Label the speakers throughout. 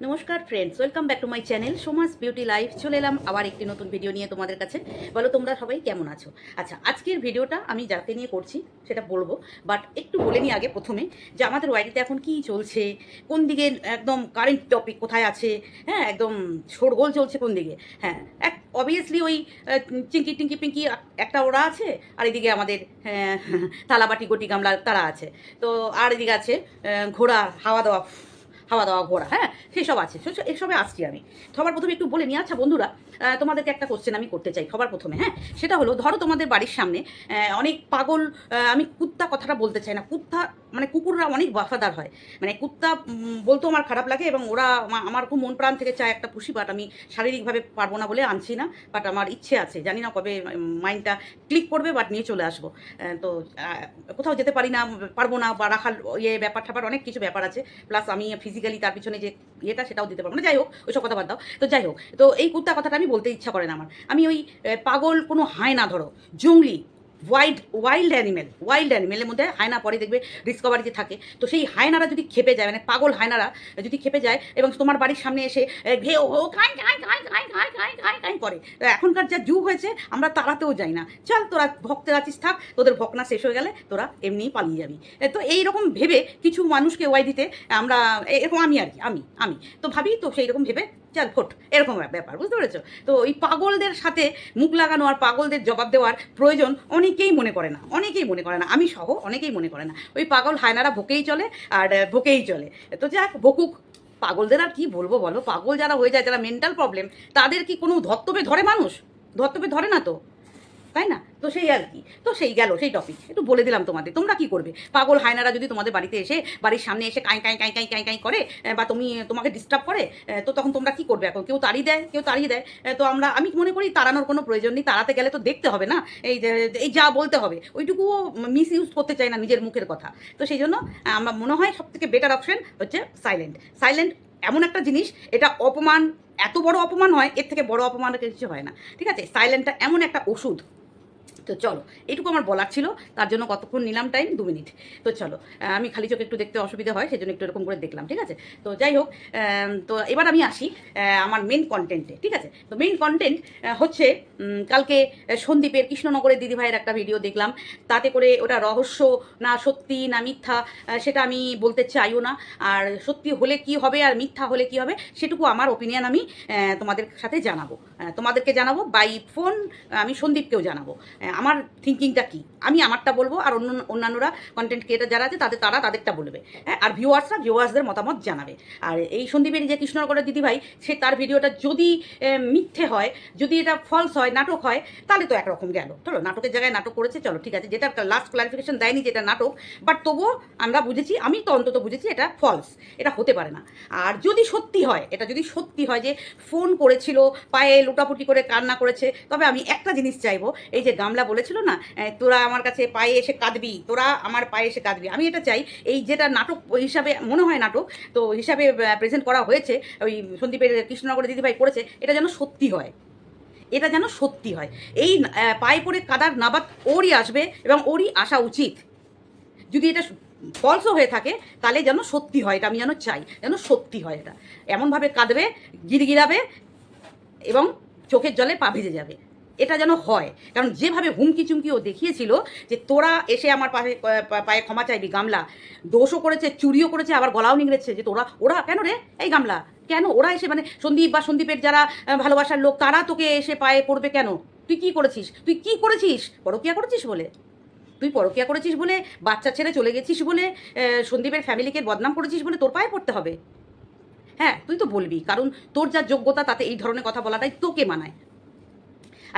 Speaker 1: নমস্কার friends welcome back to my channel Soma's beauty life চলে এলাম আবার একটি নতুন ভিডিও নিয়ে তোমাদের কাছে। বলো তোমরা সবাই কেমন আছো? আচ্ছা আজকের ভিডিওটা আমি যাকে নিয়ে করছি সেটা বলব বাট একটু বলে নিই আগে প্রথমে যে আমাদের ওয়াইটিতে এখন কি চলছে কোন দিকে একদম কারেন্ট টপিক কোথায় আছে হ্যাঁ একদম শোরগোল চলছে কোন দিকে? হ্যাঁ এক অবভিয়াসলি ওই চিঙ্কি টিঙ্কি পিঙ্কি একটা ওরা আছে আর এদিকে আমাদের হ্যাঁ, থালাবাটি গটি গামলা তারা আছে। তো আর এদিকে আছে ঘোড়া হাওয়া দাওয়া হাওয়া দাওয়া, ঘোরা হ্যাঁ? সেসব আছে। এসবে আসছি আমি। সবার প্রথমে একটু বলে নিই। আচ্ছা বন্ধুরা তোমাদেরকে একটা কোশ্চেন আমি করতে চাই সবার প্রথমে হ্যাঁ? সেটা হলো, ধরো তোমাদের বাড়ির সামনে অনেক পাগল আমি কুত্তা কথাটা বলতে চাই না। কুত্তা মানে কুকুররা অনেক বাফাদার হয়। মানে কুত্তা বলতেও আমার খারাপ লাগে এবং ওরা আমা- আমার খুব মন প্রাণ থেকে চায় একটা পুষি বাট আমি শারীরিকভাবে পারব না বলে আনছি না বাট আমার ইচ্ছে আছে। জানি না কবে মাইন্ডটা ক্লিক করবে বাট নিয়ে চলে আসব। তো কোথাও যেতে পারি না, পারব না, বা রাখার ইয়ে ব্যাপার ঠ্যাপার অনেক কিছু ব্যাপার আছে। প্লাস আমি ফিজিক্যালি তার পিছনে যে ইয়েটা সেটাও দিতে পারব। না যাই হোক, ওইসব কথা বাদ দাও। তো যাই হোক, তো এই কুর্তা কথাটা আমি বলতে ইচ্ছা করে না আমার। আমি ওই পাগল কোনো হায় না ধরো, জঙ্গলি ওয়াইল্ড ওয়াইল্ড অ্যানিমেল ওয়াইল্ড অ্যানিমেলের মধ্যে হায়না পরে দেখবে ডিসকভারিতে থাকে। তো সেই হায়নারা যদি খেপে যায় মানে পাগল হায়নারা যদি খেপে যায় এবং তোমার বাড়ির সামনে এসে ঘেউ খাই করে। এখনকার যা যুগ হয়েছে, আমরা তাড়াতেও যাই না। চল, তোরা ভক্তের আছিস থাক, তোদের ভকনা শেষ হয়ে গেলে তোরা এমনিই পালিয়ে যাবি। তো এইরকম ভেবে কিছু মানুষকে ওয়াই দিতে আমরা এরকম আমি আর কি, আমি আমি। তো ভাবি তো সেই রকম ভেবে চল ভোট এরকম ব্যাপার, বুঝতে পেরেছ? তো এই পাগলদের সাথে মুখ লাগানো আর পাগলদের জবাব দেওয়ার প্রয়োজন অনেকেই মনে করে না, অনেকেই মনে করে না, আমি সহ অনেকেই মনে করে না। ওই পাগল হায়নারা ভোকেই চলে আর ভোকেই চলে। তো যাক বকুক পাগলদের আর কি বলব বলো? পাগল যারা হয়ে যায়, যারা মেন্টাল প্রবলেম তাদের কি কোনো ধত্তবে ধরে মানুষ? ধত্তবে ধরে না তো? তাই না? তো সেই আর কি। তো সেই গেল, সেই টপিক একটু বলে দিলাম তোমাদের, তোমরা কি করবে? পাগল হায়নারা যদি তোমাদের বাড়িতে এসে, বাড়ির সামনে এসে কাঁই কাঁই কাঁই কাঁই কাঁই কাঁই করে বা তুমি, তোমাকে ডিস্টার্ব করে তো তখন তোমরা কি করবে এখন? কেউ তাড়িয়ে দেয়, কেউ তাড়িয়ে দেয়। তো আমরা, আমি মনে করি তাড়ানোর কোনো প্রয়োজন নেই, তাড়াতে গেলে তো দেখতে হবে না। এই এই যা বলতে হবে, ওইটুকুও মিস ইউজ করতে চাই না নিজের মুখের কথা। তো সেই জন্য আমার মনে হয় সব থেকে বেটার অপশন হচ্ছে সাইলেন্ট সাইলেন্ট এমন একটা জিনিস, এটা অপমান, এত বড় অপমান হয়, এর থেকে বড় অপমান কিছু হয় না। ঠিক আছে? সাইলেন্টটা এমন একটা ওষুধ তো চলো এটুকু আমার বলার ছিল, তার জন্য কতক্ষণ নিলাম টাইম দু মিনিট তো চলো আমি খালি চোখে একটু দেখতে অসুবিধা হয়, সেজন্য একটু এরকম করে দেখলাম, ঠিক আছে? তো যাই হোক তো এবার আমি আসি আমার মেন কন্টেন্টে ঠিক আছে? তো মেন কন্টেন্ট হচ্ছে কালকে সন্দীপের কৃষ্ণনগরের দিদিভাইয়ের একটা ভিডিও দেখলাম। তাতে করে ওটা রহস্য না সত্যি না মিথ্যা সেটা আমি বলতে চাইও না। আর সত্যি হলে কি হবে আর মিথ্যা হলে কি হবে, সেটুকু আমার ওপিনিয়ন আমি তোমাদের সাথে জানাব। তোমাদেরকে জানাব বাই ফোন আমি সন্দীপকেও জানাব। আমার থিঙ্কিংটা কি? আমি আমারটা বলব আর অন্য অন্যান্যরা কন্টেন্ট ক্রিয়েটার যারা আছে, তাদের, তারা তাদেরটা বলবে। হ্যাঁ আর ভিউয়ার্সরা ভিউয়ার্সদের মতামত জানাবে। আর এই সন্দীপের যে কৃষ্ণনগরের দিদিভাই, সে তার ভিডিওটা যদি মিথ্যে হয়, যদি এটা ফলস হয়, নাটক হয়, তাহলে তো একরকম গেল। চলো, নাটকের জায়গায় নাটক করেছে, চলো, ঠিক আছে যেটা লাস্ট ক্লারিফিকেশন দেয়নি যেটা নাটক বাট তবুও আমরা বুঝেছি, আমি তো অন্তত বুঝেছি এটা ফলস এটা হতে পারে না। আর যদি সত্যি হয়, এটা যদি সত্যি হয় যে ফোন করেছিল, পায়ে লুটাপুটি করে কান্না করেছে, তবে আমি একটা জিনিস চাইব, এই যে গামলা বলেছিল না তোরা আমার কাছে পায়ে এসে কাঁদবি, তোরা আমার পায়ে এসে কাঁদবি। আমি এটা চাই, এই যেটা নাটক হিসাবে মনে হয় নাটক, তো হিসাবে প্রেজেন্ট করা হয়েছে, ওই সন্দীপের কৃষ্ণনগরের দিদিভাই করেছে, এটা যেন সত্যি হয়। এটা যেন সত্যি হয়। এই পায়ে পড়ে কাদার নাবাদ ওরই আসবে এবং ওরই আসা উচিত। যদি এটা ফলসও হয়ে থাকে, তাহলে যেন সত্যি হয়, এটা আমি যেন চাই, যেন সত্যি হয় এটা। এমনভাবে কাঁদবে, গিরগিরাবে এবং চোখের জলে পা ভেজে যাবে। এটা যেন হয়। কারণ যেভাবে হুমকি চুমকি ও দেখিয়েছিল যে তোরা এসে আমার পায়ে পা- পায়ে ক্ষমা চাইবি, গামলা। দোষও করেছে, চুরিও করেছে, আবার গলাও নিংড়েছে যে তোরা, ওরা কেন রে? এই গামলা, কেন ওরা এসে মানে সন্দীপ বা সন্দীপের যারা ভালোবাসার লোক, তারা তোকে এসে পায়ে পড়বে কেন? তুই কি করেছিস? তুই কি করেছিস? পরকিয়া করেছিস বলে। তুই পরকিয়া করেছিস বলে, বাচ্চা ছেড়ে চলে গেছিস বলে সন্দীপের ফ্যামিলিকে বদনাম করেছিস বলে তোর পায়ে পড়তে হবে। হ্যাঁ তুই তো বলবি, কারণ তোর যা যোগ্যতা তাতে এই ধরনের কথা বলাটাই তোকে মানায়।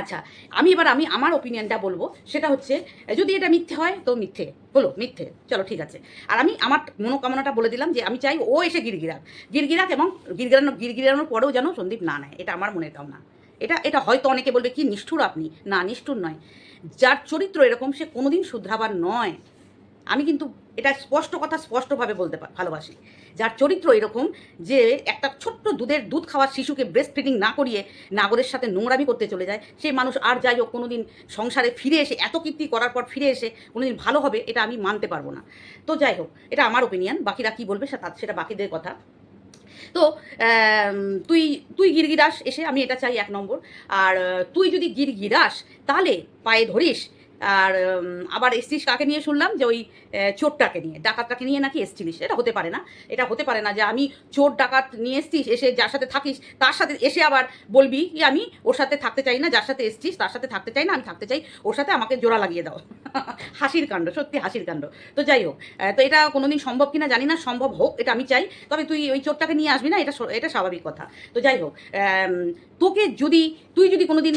Speaker 1: আচ্ছা আমি এবার আমি আমার ওপিনিয়নটা বলব। সেটা হচ্ছে, যদি এটা মিথ্যে হয়, তো মিথ্যে। হলো মিথ্যে। চলো, ঠিক আছে। আর আমি আমার মনোকামনাটা বলে দিলাম যে, আমি চাই ও এসে গিরগিরাক। গিরগিরাক এবং গিরগিরানো গিরগিরানোর পরেও যেন সন্দীপ না নেয়। এটা আমার মনের কামনা এটা এটা হয়তো অনেকে বলবে, কি নিষ্ঠুর আপনি? না, নিষ্ঠুর নয়। যার চরিত্র এরকম, সে কোনোদিন শুধরাবার নয়। আমি কিন্তু এটা স্পষ্ট কথা স্পষ্টভাবে বলতে ভালোবাসি। যার চরিত্র এরকম যে একটা ছোট্ট দুধের দুধ খাওয়ার শিশুকে ব্রেস্ট ফিডিং না করিয়ে নাগরের সাথে নোংরামি করতে চলে যায় সেই মানুষ আর যাই হোক, কোনোদিন সংসারে ফিরে এসে এত কীর্তি করার পর ফিরে এসে কোনোদিন ভালো হবে, এটা আমি মানতে পারব না। তো যাই হোক, এটা আমার ওপিনিয়ন বাকিরা কি বলবে সেটা বাকিদের কথা। তো তুই তুই গিরগিরাস এসে, আমি এটা চাই এক নম্বর, আর তুই যদি গিরগিরাস, তাহলে পায়ে ধরিস আর আবার এসছিস কাকে নিয়ে শুনলাম? যে ওই চোরটাকে নিয়ে। ডাকাতটাকে নিয়ে নাকি এসছিলিস এটা হতে পারে না। এটা হতে পারে না যে আমি চোর, ডাকাত নিয়ে এসছিস এসে যার সাথে থাকিস, তার সাথে এসে আবার বলবি কি আমি ওর সাথে থাকতে চাই না, যার সাথে এসছিস তার সাথে থাকতে চাই না, আমি থাকতে চাই, ওর সাথে আমাকে জোড়া লাগিয়ে দাও। হাসির কাণ্ড, সত্যি হাসির কাণ্ড। তো যাই হোক তো এটা কোনোদিন সম্ভব কিনা জানি না, সম্ভব হোক, এটা আমি চাই। তবে তুই ওই চোরটাকে নিয়ে আসবি না, এটা এটা স্বাভাবিক কথা। তো যাই হোক তোকে যদি, তুই যদি কোনোদিন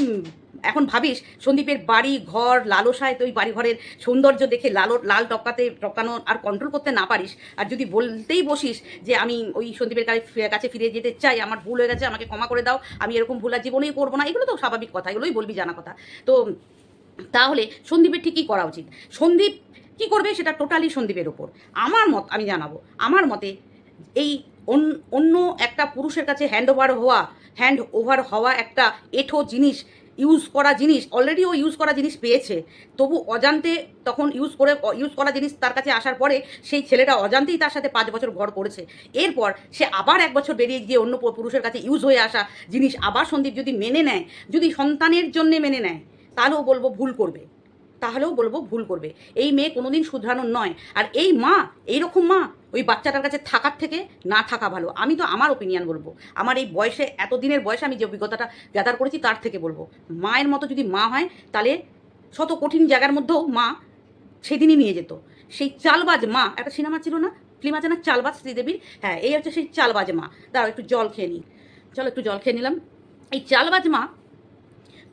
Speaker 1: এখন ভাবিস সন্দীপের বাড়ি, ঘর, লালসায় তুই বাড়ি ঘরের সৌন্দর্য দেখে লাল লাল টপকাতে টপকানো আর কন্ট্রোল করতে না পারিস। আর যদি বলতেই বসিস যে আমি ওই সন্দীপের কাছে ফিরে- যেতে চাই, আমার ভুল হয়ে গেছে, আমাকে ক্ষমা করে দাও, আমি এরকম ভুল আর জীবনেই করব না, এগুলো তো স্বাভাবিক কথা, এগুলোই বলবি জানা কথা। তো তাহলে সন্দীপের ঠিকই করা উচিত। সন্দীপ কি করবে সেটা টোটালি সন্দীপের ওপর। আমার মত, আমি জানাব, আমার মতে এই অন- অন্য একটা পুরুষের কাছে হ্যান্ড ওভার হওয়া হ্যান্ড ওভার হওয়া একটা এঠো জিনিস ইউজ করা জিনিস অলরেডি ও ইউজ করা জিনিস পেয়েছে। তবু অজান্তে তখন ইউজ করে ইউজ করা জিনিস তার কাছে আসার পরে সেই ছেলেটা অজান্তেই তার সাথে পাঁচ বছর ঘর করেছে। এরপর সে আবার এক বছর বেরিয়ে গিয়ে অন্য পুরুষের কাছে ইউজ হয়ে আসা জিনিস আবার সন্দীপ যদি মেনে নেয়, যদি সন্তানের জন্যে মেনে নেয়, তাহলেও বলব ভুল করবে। তাহলেও বলব ভুল করবে। এই মেয়ে কোনোদিন শুধরানোর নয়। আর এই মা, এইরকম মা ওই বাচ্চাটার কাছে থাকার থেকে না থাকা ভালো। আমি তো আমার ওপিনিয়ন বলব। আমার এই বয়সে এত দিনের বয়সে আমি যে অভিজ্ঞতাটা গ্যাদার করেছি তার থেকে বলব। মায়ের মতো যদি মা হয়, তাহলে শত কঠিন জায়গার মধ্যেও মা সেদিনই নিয়ে যেত। সেই চালবাজ মা, একটা সিনেমা ছিল না? ফিল্ম আছে না? চালবাজ শ্রীদেবীর? হ্যাঁ এই হচ্ছে সেই চালবাজ মা। দাঁড়াও, একটু জল খেয়ে নিই। চলো, একটু জল খেয়ে নিলাম। এই চালবাজ মা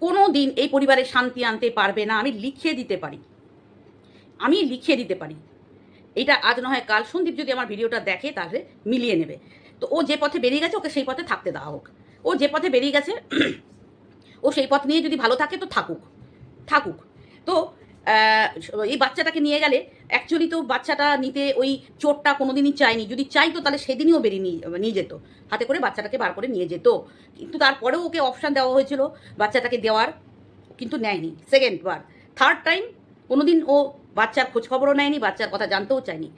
Speaker 1: কোনো দিন এই পরিবারে শান্তি আনতে পারবে না। আমি লিখিয়ে দিতে পারি। আমি লিখিয়ে দিতে পারি। এটা আজ নয় কাল সন্দীপ যদি আমার ভিডিওটা দেখে তাহলে মিলিয়ে নেবে। তো ও যে পথে বেরিয়ে গেছে, ওকে সেই পথে থাকতে দেওয়া হোক। ও যে পথে বেরিয়ে গেছে, ও সেই পথ নিয়ে যদি ভালো থাকে তো থাকুক। থাকুক। তো এই বাচ্চাটাকে নিয়ে গেলে অ্যাকচুয়ালি তো বাচ্চাটা নিতে ওই চোরটা কোনোদিনই চায়নি। যদি চাইতো তাহলে সেদিনও বেরিয়ে নিয়ে নিয়ে যেত। হাতে করে বাচ্চাটাকে বার করে নিয়ে যেত। কিন্তু তারপরেও ওকে অপশান দেওয়া হয়েছিল। বাচ্চাটাকে দেওয়ার কিন্তু নেয়নি। সেকেন্ড বার। থার্ড টাইম কোনোদিন ও বাচ্চার খোঁজখবরও নেয়নি, বাচ্চার কথা জানতেও চায়নি।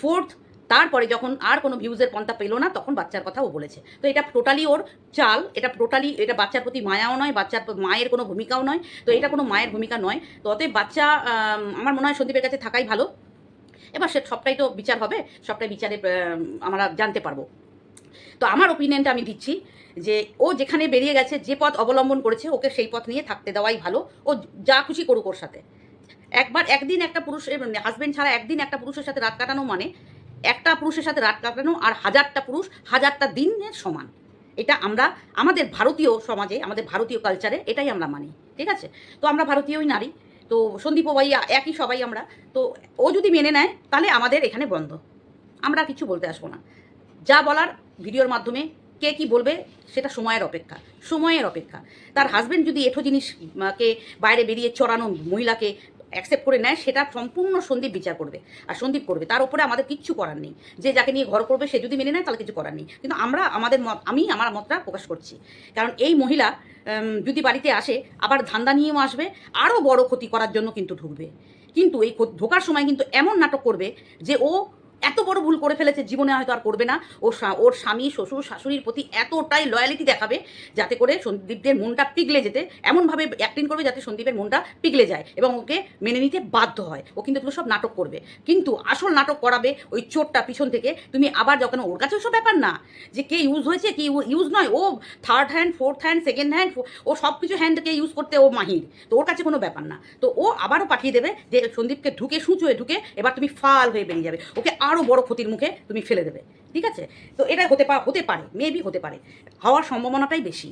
Speaker 1: ফোর্থ তারপরে যখন আর কোনো ভিউজের পন্থা পেল না, তখন বাচ্চার কথা ও বলেছে। তো এটা টোটালি ওর চাল, এটা টোটালি এটা বাচ্চার প্রতি মায়াও নয়, বাচ্চার মায়ের কোনো ভূমিকাও নয়। তো এটা কোনো মায়ের ভূমিকা নয়। তো অতএব বাচ্চা আমার মনে হয় সন্দীপের কাছে থাকাই ভালো। এবার সে সবটাই তো বিচার হবে, সবটাই বিচারে আমরা জানতে পারব। তো আমার ওপিনিয়নটা আমি দিচ্ছি যে, ও যেখানে বেরিয়ে গেছে, যে পথ অবলম্বন করেছে, ওকে সেই পথ নিয়ে থাকতে দেওয়াই ভালো। ও যা খুশি করুক ওর সাথে। একবার একদিন একটা পুরুষের হাজবেন্ড ছাড়া একদিন একটা পুরুষের সাথে রাত কাটানো মানে একটা পুরুষের সাথে রাত কাটানো আর হাজারটা পুরুষ হাজারটা দিনের সমান। এটা আমরা, আমাদের ভারতীয় সমাজে, আমাদের ভারতীয় কালচারে এটাই আমরা মানি, ঠিক আছে? তো আমরা ভারতীয়ই নারী, তো সন্দীপ ও ভাই একই সবাই আমরা, তো ও যদি মেনে নেয়, তাহলে আমাদের এখানে বন্ধ। আমরা কিছু বলতে আসব না। যা বলার ভিডিওর মাধ্যমে কে কি বলবে, সেটা সময়ের অপেক্ষা সময়ের অপেক্ষা। তার হাজবেন্ড যদি এঠো জিনিসকে বাইরে বেরিয়ে চড়ানো মহিলাকে অ্যাকসেপ্ট করে নেয়, সেটা সম্পূর্ণ সন্দীপ বিচার করবে। আর সন্দীপ করবে, তার উপরে আমাদের কিচ্ছু করার নেই। যে যাকে নিয়ে ঘর করবে, সে যদি মেনে নেয়, তাহলে কিছু করার নেই। কিন্তু আমরা, আমাদের মত, আমি আমার মতটা প্রকাশ করছি। কারণ এই মহিলা যদি বাড়িতে আসে, আবার ধান্দা নিয়েও আসবে আরও বড় ক্ষতি করার জন্য কিন্তু ঢুকবে। কিন্তু এই ঢোকার সময় কিন্তু এমন নাটক করবে যে ও এত বড় ভুল করে ফেলেছে, জীবনে হয়তো আর করবে না। ও ওর স্বামী, শ্বশুর, শাশুড়ির প্রতি এতটাই লয়ালিটি দেখাবে, যাতে করে সন্দীপদের মনটা পিগলে যেতে, এমনভাবে অ্যাক্টিং করবে যাতে সন্দীপের মনটা পিগলে যায় এবং ওকে মেনে নিতে বাধ্য হয়। ও কিন্তু এগুলো সব নাটক করবে। কিন্তু আসল নাটক করাবে ওই চোরটা পিছন থেকে। তুমি আবার যখন ওর কাছে সব ব্যাপার না, যে কে ইউজ হয়েছে, কি ইউজ নয়, ও third hand fourth hand second hand ও সব কিছু হ্যান্ডকে ইউজ করতে ও মাহির। তো ওর কাছে কোনো ব্যাপার না। তো ও আবারও পাঠিয়ে দেবে যে সন্দীপকে ঢুকে সূচ হয়ে ঢুকে এবার তুমি ফাল হয়ে বেরিয়ে যাবে। ওকে আরও বড় ক্ষতির মুখে তুমি ফেলে দেবে, ঠিক আছে? তো এটা হতে পা, হতে পারে মেবি হতে পারে, হওয়ার সম্ভাবনাটাই বেশি।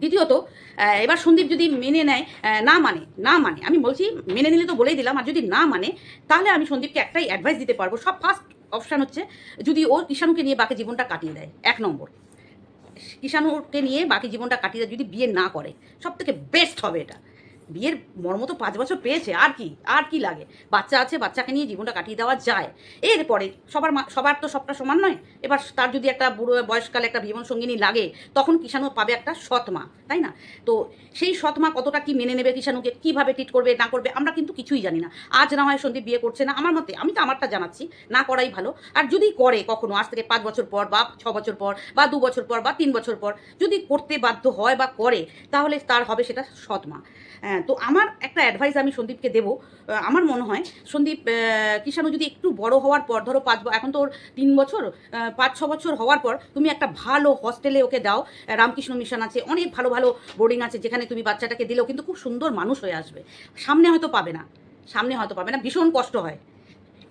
Speaker 1: দ্বিতীয়ত এবার সন্দীপ যদি মেনে নেয় না মানে না মানে আমি বলছি মেনে নিলে তো বলেই দিলাম, আর যদি না মানে তাহলে আমি সন্দীপকে একটাই অ্যাডভাইস দিতে পারব, সব ফার্স্ট অপশান হচ্ছে যদি ও কিষাণুকে নিয়ে বাকি জীবনটা কাটিয়ে দেয়, এক নম্বর। কিষাণুকে নিয়ে বাকি জীবনটা কাটিয়ে দেয়, যদি বিয়ে না করে সব থেকে বেস্ট হবে এটা। বিয়ের মর্ম তো পাঁচ বছর পেয়েছে, আর কি আর কি লাগে? বাচ্চা আছে, বাচ্চাকে নিয়ে জীবনটা কাটিয়ে দেওয়া যায়। এরপরে সবার সবার তো সবটা সমান নয়। এবার তার যদি একটা বুড়ো বয়সকালে একটা জীবন সঙ্গিনী লাগে, তখন কিষাণু পাবে একটা সৎ মা, তাই না? তো সেই সৎ মা কতটা কি মেনে নেবে কিষাণুকে, কীভাবে ট্রিট করবে, না করবে, আমরা কিন্তু কিছুই জানি না। আজ না হয় সন্দীপ বিয়ে করছে না, আমার মতে, আমি তো আমারটা জানাচ্ছি, না করাই ভালো। আর যদি করে কখনো, আজ থেকে পাঁচ বছর পর, বা ছ বছর পর, বা দু বছর পর, বা তিন বছর পর, যদি করতে বাধ্য হয় বা করে, তাহলে তার হবে সেটা সৎ মা। হ্যাঁ, তো আমার একটা অ্যাডভাইস আমি সন্দীপকে দেবো। আমার মনে হয় সন্দীপ কিষাণু যদি একটু বড় হওয়ার পর ধরো পাঁচ এখন তো ওর তিন বছর পাঁচ ছ বছর হওয়ার পর তুমি একটা ভালো হস্টেলে ওকে দাও। রামকৃষ্ণ মিশন আছে অনেক ভালো ভালো বোর্ডিং আছে যেখানে তুমি বাচ্চাটাকে দিলেও কিন্তু খুব সুন্দর মানুষ হয়ে আসবে। সামনে হয়তো পাবে না সামনে হয়তো পাবে না ভীষণ কষ্ট হয়।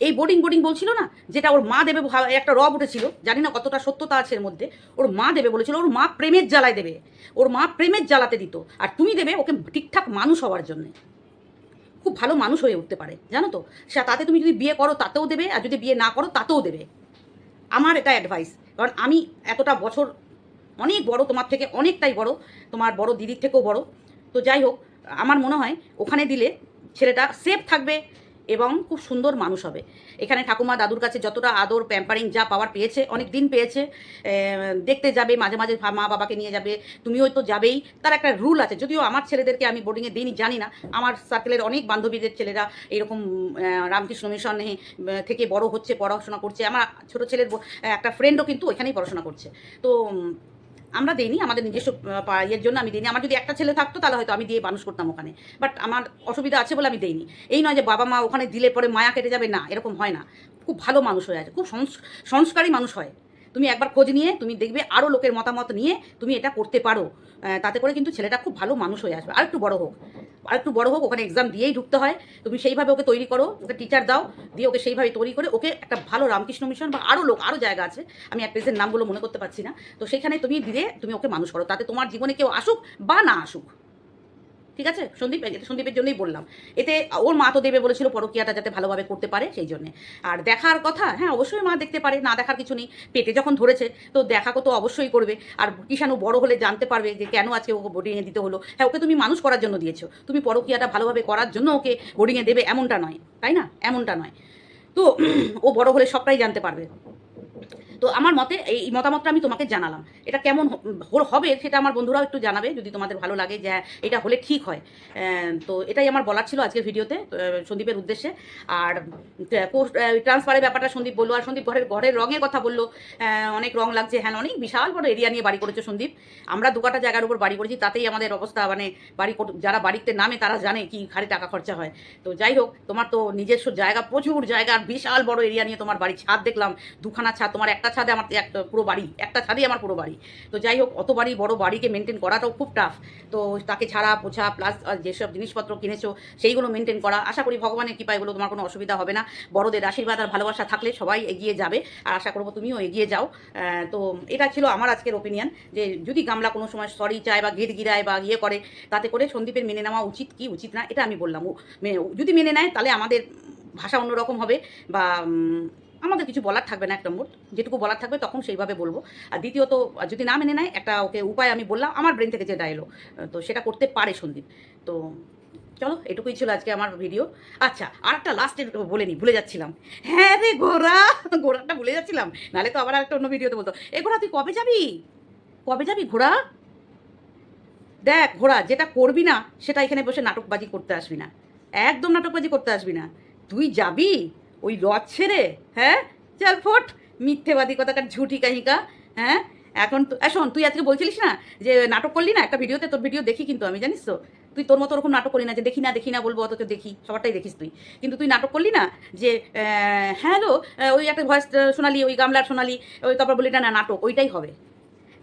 Speaker 1: এই বোর্ডিং বোর্ডিং বলছিল না? যেটা ওর মা দেবে একটা রব উঠেছিল, জানি না কতটা সত্যতা আছে এর মধ্যে, ওর মা দেবে বলেছিল, ওর মা প্রেমের জ্বালায় দেবে, ওর মা প্রেমের জ্বালাতে দিত, আর তুমি দেবে ওকে ঠিকঠাক মানুষ হওয়ার জন্যে। খুব ভালো মানুষ হয়ে উঠতে পারে, জানো তো? সে, তাতে তুমি যদি বিয়ে করো, তাতেও দেবে, আর যদি বিয়ে না করো, তাতেও দেবে। আমার এটা অ্যাডভাইস কারণ আমি এতটা বছর, অনেক বড়, তোমার থেকে অনেকটাই বড়, তোমার বড় দিদির থেকেও বড়। তো যাই হোক, আমার মনে হয় ওখানে দিলে ছেলেটা সেফ থাকবে এবং খুব সুন্দর মানুষ হবে। এখানে ঠাকুমা দাদুর কাছে যতটা আদর প্যাম্পারিং যা পাওয়ার পেয়েছে, অনেক দিন পেয়েছে দেখতে যাবে, মাঝে মাঝে মা বাবাকে নিয়ে যাবে, তুমিও তো যাবেই। তার একটা রুল আছে, যদিও আমার ছেলেদেরকে আমি বোর্ডিংয়ে দিইনি, জানি না, আমার সার্কেলের অনেক বান্ধবীদের ছেলেরা এরকম রামকৃষ্ণ মিশনে থেকে বড় হচ্ছে, পড়াশোনা করছে। আমার ছোট ছেলের একটা ফ্রেন্ডও কিন্তু ওইখানেই পড়াশোনা করছে। তো আমরা দিইনি, আমাদের নিজস্ব ইয়ের জন্য আমি দিইনি। আমার যদি একটা ছেলে থাকতো তাহলে হয়তো আমি দিয়ে মানুষ করতাম ওখানে। বাট আমার অসুবিধা আছে বলে আমি দিইনি। এই নয় যে বাবা মা ওখানে দিলে পরে মায়া কেটে যাবে, না, এরকম হয় না। খুব ভালো মানুষ হয়ে আছে, খুব সংস- সংস্কারী মানুষ হয়। তুমি একবার খোঁজ নিয়ে, তুমি দেখবে আরও লোকের মতামত নিয়ে তুমি এটা করতে পারো। তাতে করে কিন্তু ছেলেটা খুব ভালো মানুষ হয়ে আসবে। আর একটু বড় হোক আর একটু বড় হোক, ওখানে এক্সাম দিয়েই ঢুকতে হয়। তুমি সেইভাবে ওকে তৈরি করো, ওকে টিচার দাও, দিয়ে ওকে সেইভাবে তৈরি করে ওকে একটা ভালো রামকৃষ্ণ মিশন বা আরও লোক আরও জায়গা আছে। আমি এক পেজের নামগুলো মনে করতে পারছি না। তো সেখানে তুমি দিয়ে তুমি ওকে মানুষ করো। তাতে তোমার জীবনে কেউ আসুক বা না আসুক। ঠিক আছে? সন্দীপ সন্দীপের জন্যই বললাম। এতে ওর মা তো দেবে বলেছিল পরকিয়াটা যাতে ভালোভাবে করতে পারে, সেই জন্যে। আর দেখার কথা হ্যাঁ অবশ্যই মা দেখতে পারে, না দেখার কিছু নেই। পেটে যখন ধরেছে, তো দেখা তো অবশ্যই করবে। আর কিষাণু বড় হলে জানতে পারবে যে কেন আজকে ওকে বোর্ডিংয়ে দিতে হলো। হ্যাঁ ওকে তুমি মানুষ করার জন্য দিয়েছ। তুমি পরকিয়াটা ভালোভাবে করার জন্য ওকে বোর্ডিংয়ে দেবে, এমনটা নয়। তাই না? এমনটা নয়। তো ও বড় হলে সবটাই জানতে পারবে। তো আমার মতে এই মতামতটা আমি তোমাকে জানালাম। এটা কেমন হবে সেটা আমার বন্ধুরাও একটু জানাবে, যদি তোমাদের ভালো লাগে যে এটা হলে ঠিক হয়। তো এটাই আমার বলার ছিল আজকের ভিডিওতে সন্দীপের উদ্দেশ্যে। আর ট্রান্সফারের ব্যাপারটা সন্দীপ বলল, আর সন্দীপ ঘরের ঘরের রঙের কথা বলল। অনেক রং লাগছে হ্যাঁ অনেক বিশাল বড় এরিয়া নিয়ে বাড়ি করেছে সন্দীপ। আমরা দু কাটা জায়গার উপর বাড়ি করেছি, তাতেই আমাদের অবস্থা মানে বাড়ি যারা বাড়িতে নামে তারা জানে কি ঘাড়ে টাকা খরচা হয়। তো যাই হোক, তোমার তো নিজস্ব জায়গা, প্রচুর জায়গা, বিশাল বড় এরিয়া নিয়ে তোমার বাড়ি ছাদ দেখলাম। দুখানা ছাদ, তোমার একটা ছাদে আমার একটা পুরো বাড়ি, একটা ছাদই আমার পুরো বাড়ি। তো যাই হোক, অত বাড়ি, বড় বাড়িকে মেনটেন করাটাও খুব টাফ তো তাকে ছাড়া, পোছা প্লাস যেসব জিনিসপত্র কিনেছো, সেইগুলো মেনটেন করা। আশা করি ভগবানের কৃপায় এগুলো তোমার কোনো অসুবিধা হবে না। বড়দের আশীর্বাদ আর ভালোবাসা থাকলে সবাই এগিয়ে যাবে। আর আশা করব তুমিও এগিয়ে যাও। তো এটা ছিল আমার আজকের ওপিনিয়ন যে যদি গামলা কোনো সময় সরি চায় বা গেট গিরায় বা ইয়ে করে, তাতে করে সন্দীপের মেনে নেওয়া উচিত কি, উচিত না, এটা আমি বললাম। যদি মেনে নেয়, তাহলে আমাদের ভাষা অন্যরকম হবে বা আমাদের কিছু বলার থাকবে না এক নম্বর যেটুকু বলার থাকবে তখন সেইভাবে বলব। আর দ্বিতীয়ত, যদি না মেনে নেয়, একটা ওকে উপায় আমি বললাম, আমার ব্রেন থেকে যেটা এলো তো সেটা করতে পারে সন্দীপ। তো চলো, এটুকুই ছিল আজকে আমার ভিডিও আচ্ছা আর একটা লাস্টে বলে নি ভুলে যাচ্ছিলাম। হ্যাঁ রে গোরা গোরাটা ভুলে যাচ্ছিলাম। নাহলে তো আবার একটা অন্য ভিডিওতে বলতো। এ ঘোড়া, তুই কবে যাবি? কবে যাবি ঘোড়া? দেখ ঘোড়া, যেটা করবি না, সেটা এখানে বসে নাটকবাজি করতে আসবি না। একদম নাটকবাজি করতে আসবি না। তুই যাবি? ওই রথ ছেড়ে হ্যাঁ? চল ফোট। মিথ্যেবাদী কথাকার ঝুটি কাহিকা হ্যাঁ? এখন তো শোন, তুই আজকে বলছিলিস না যে নাটক করলি না? একটা ভিডিওতে তোর ভিডিও দেখি কিন্তু আমি, জানিস তো? তুই তোর মতো ওরকম নাটক করলি না যে দেখি না দেখি না বলব, অথচ দেখি, সবারটাই দেখিস তুই। কিন্তু তুই নাটক করলি না যে হ্যাঁ হ্যালো ওই একটা ভয়েস শোনালি, ওই গামলার শোনালি, ওই তারপর বললি, না না, নাটক, ওইটাই হবে।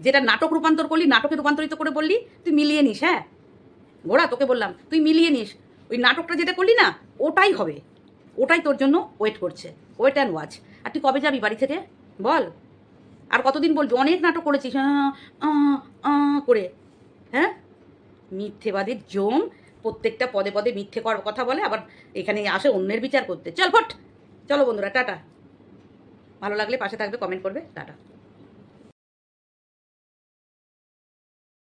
Speaker 1: যেটা নাটক রূপান্তর করলি, নাটকে রূপান্তরিত করে বললি, তুই মিলিয়ে নিস হ্যাঁ? ঘোড়া তোকে বললাম, তুই মিলিয়ে নিস। ওই নাটকটা যেটা করলি না, ওটাই হবে। ওটাই তোর জন্য ওয়েট করছে। ওয়েট অ্যান্ড ওয়াচ আর তুই কবে যাবি বাড়ি থেকে? বল। আর কতদিন বলবি? অনেক নাটক করেছিস। করে। হ্যাঁ? মিথ্যেবাদীর জম প্রত্যেকটা পদে পদে মিথ্যে করার কথা বলে, আবার এখানে আসে অন্যের বিচার করতে। চল, ফট। চলো বন্ধুরা, টাটা। ভালো লাগলে পাশে থাকবে কমেন্ট করবে। টাটা।